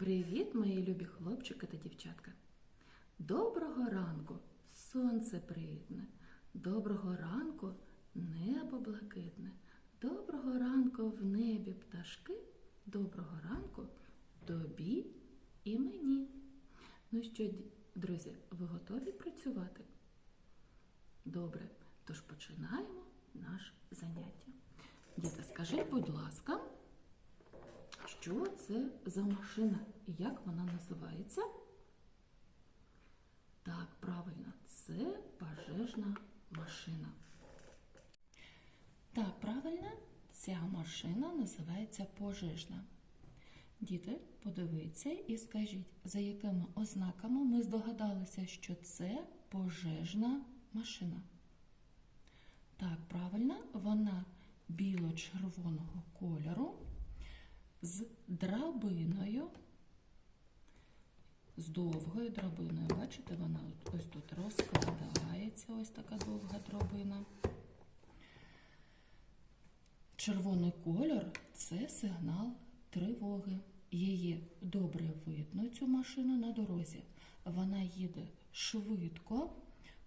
Привіт, мої любі хлопчики та дівчатка! Доброго ранку, сонце привітне, доброго ранку, небо блакитне, доброго ранку в небі пташки, доброго ранку тобі і мені. Ну що, друзі, ви готові працювати? Добре, тож починаємо наше заняття. Діти, скажіть, будь ласка, що це за машина і як вона називається? Так, правильно, це пожежна машина. Так, правильно, ця машина називається пожежна. Діти, подивіться і скажіть, за якими ознаками ми здогадалися, що це пожежна машина. Так, правильно, вона біло-червоного кольору з драбиною, з довгою драбиною. Бачите, вона ось тут розкладається, ось така довга драбина. Червоний кольор це сигнал тривоги. Її добре видно, цю машину на дорозі. Вона їде швидко.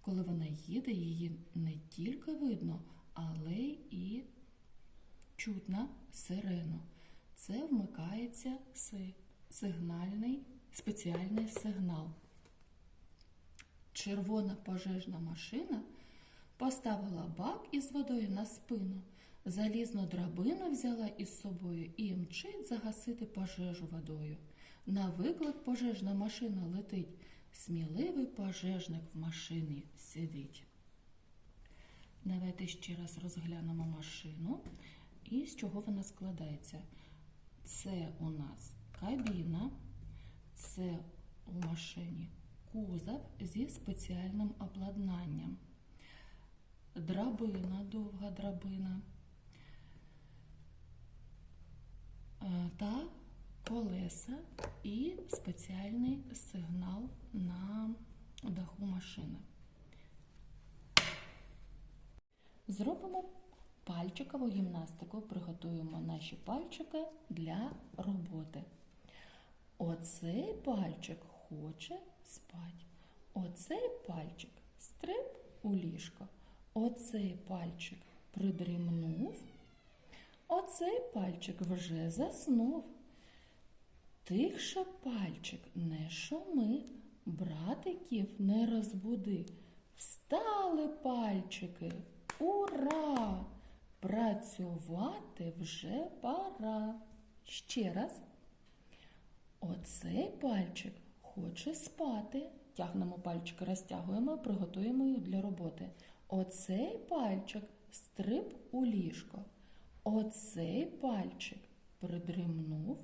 Коли вона їде, її не тільки видно, але і чутна сирену. Це вмикається сигнальний спеціальний сигнал. Червона пожежна машина поставила бак із водою на спину, залізну драбину взяла із собою і мчить загасити пожежу водою. На виклик пожежна машина летить. Сміливий пожежник в машині сидить. Давайте ще раз розглянемо машину і з чого вона складається. Це у нас кабіна, це у машині кузов зі спеціальним обладнанням, драбина, довга драбина е, та колеса і спеціальний сигнал на даху машини. Зробимо пальчикову гімнастику, приготуємо наші пальчики для роботи. Оцей пальчик хоче спати. Оцей пальчик стриб у ліжко. Оцей пальчик придрімнув. Оцей пальчик вже заснув. Тихше пальчик не шуми, братиків не розбуди. Встали пальчики, ура! Працювати вже пора. Ще раз. Оцей пальчик хоче спати. Тягнемо пальчик, розтягуємо, приготуємо їх для роботи. Оцей пальчик стриб у ліжко. Оцей пальчик придрімнув.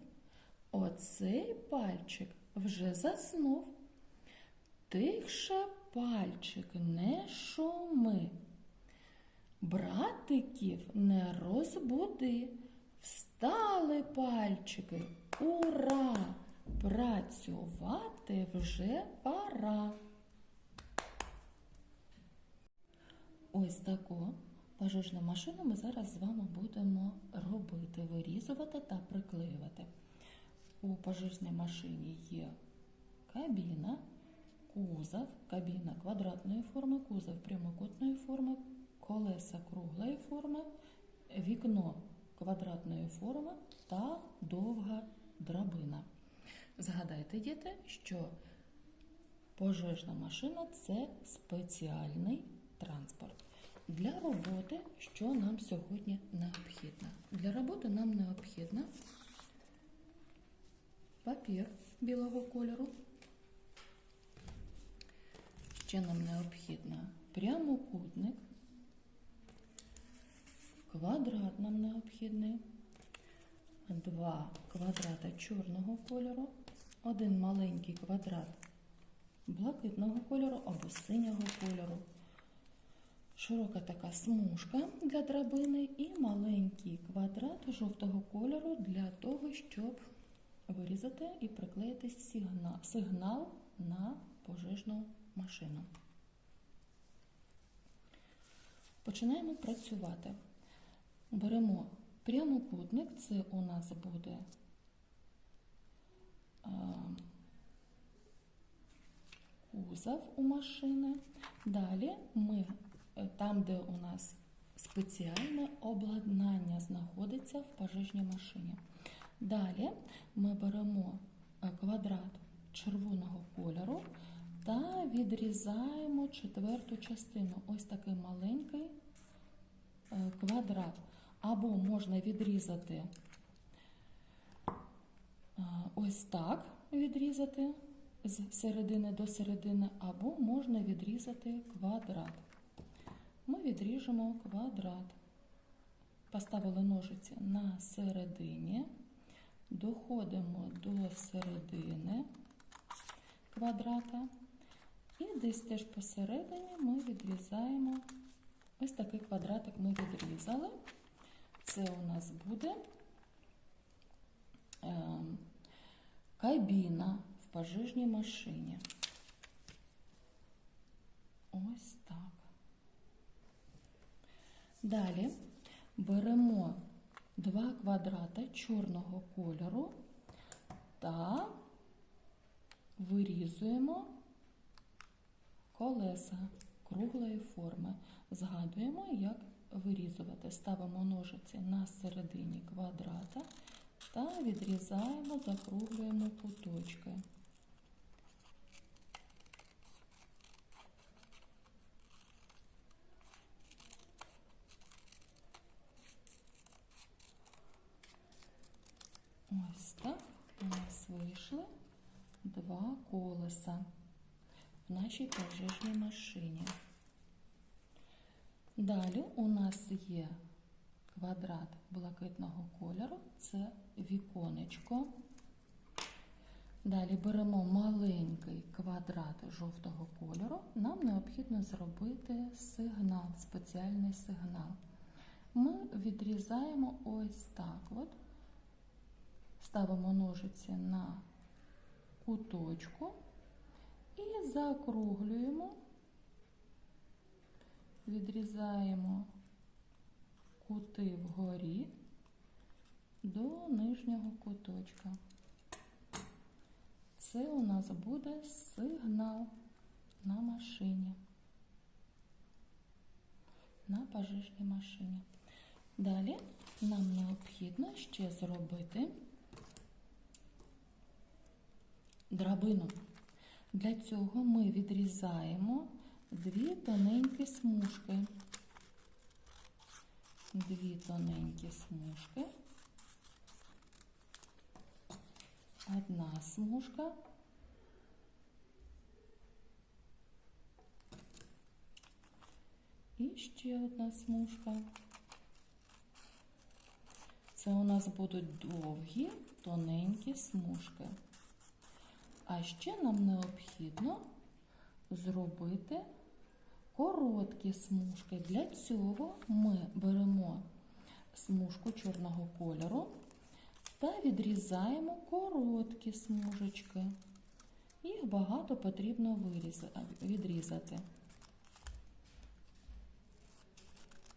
Оцей пальчик вже заснув. Тихше пальчик не шуми. Братиків не розбуди. Встали пальчики. Ура! Працювати вже пора. Ось таку пожежну машину ми зараз з вами будемо робити, вирізувати та приклеювати. У пожежній машині є кабіна, кузов, кабіна квадратної форми, кузов прямокутної форми, колеса круглої форми, вікно квадратної форми та довга драбина. Згадайте, діти, що пожежна машина це спеціальний транспорт. Для роботи, що нам сьогодні необхідно? Для роботи нам необхідно папір білого кольору. Ще нам необхідно прямокутник, квадрат нам необхідний, два квадрата чорного кольору, один маленький квадрат блакитного кольору або синього кольору, широка така смужка для драбини і маленький квадрат жовтого кольору для того, щоб вирізати і приклеїти сигнал, на пожежну машину. Починаємо працювати. Беремо прямокутник, це у нас буде е, кузов у машини. Далі ми, е, там, де у нас спеціальне обладнання знаходиться в пожежній машині. Далі ми беремо е, квадрат червоного кольору та відрізаємо четверту частину ось такий маленький квадрат. Або можна відрізати е, ось так відрізати з середини до середини, або можна відрізати квадрат. Ми відріжемо квадрат. Поставили ножиці на середині, доходимо до середини квадрата. І десь теж посередині ми відрізаємо ось такий квадратик ми відрізали. Це у нас буде е, кабіна в пожежній машині. Ось так. Далі беремо два квадрата чорного кольору та вирізуємо колеса круглої форми. Згадуємо, як вирізувати. Ставимо ножиці на середині квадрата та відрізаємо, закруглюємо куточки. Ось так у нас вийшли два колеса в нашій пожежній машині. Далі у нас є квадрат блакитного кольору, це віконечко. Далі беремо маленький квадрат жовтого кольору. Нам необхідно зробити сигнал, спеціальний сигнал. Ми відрізаємо ось так. от. Ставимо ножиці на куточку і закруглюємо, відрізаємо кути вгорі до нижнього куточка. Це у нас буде сигнал на машині, на пожежній машині. Далі нам необхідно ще зробити драбину. Для цього ми відрізаємо дві тоненькі смужки. Дві тоненькі смужки. Одна смужка. І ще одна смужка. Це у нас будуть довгі, тоненькі смужки. А ще нам необхідно зробити короткі смужки. Для цього ми беремо смужку чорного кольору та відрізаємо короткі смужечки. Їх багато потрібно відрізати.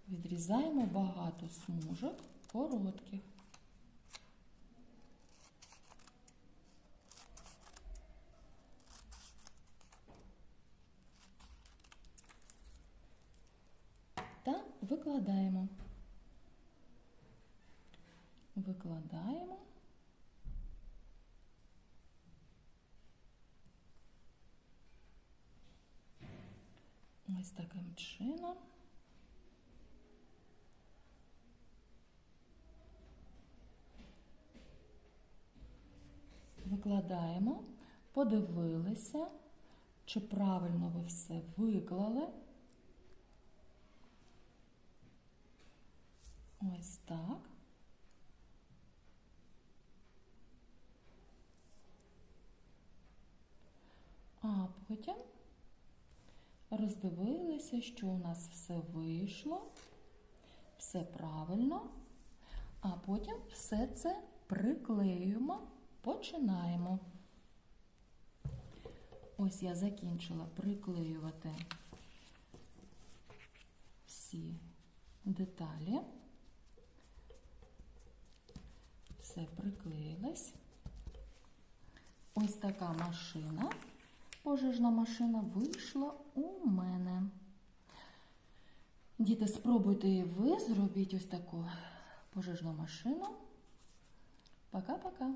Відрізаємо багато смужок коротких. Та викладаємо. Викладаємо. Ось таким чином. Викладаємо, подивилися, чи правильно ви все виклали. Ось так. А потім роздивилися, що у нас все вийшло, все правильно, а потім все це приклеюємо, починаємо. Ось я закінчила приклеювати всі деталі. Все приклеїлось. Ось така машина пожежна машина вийшла у мене. Діти, спробуйте і ви зробіть ось таку пожежну машину. Пока-пока.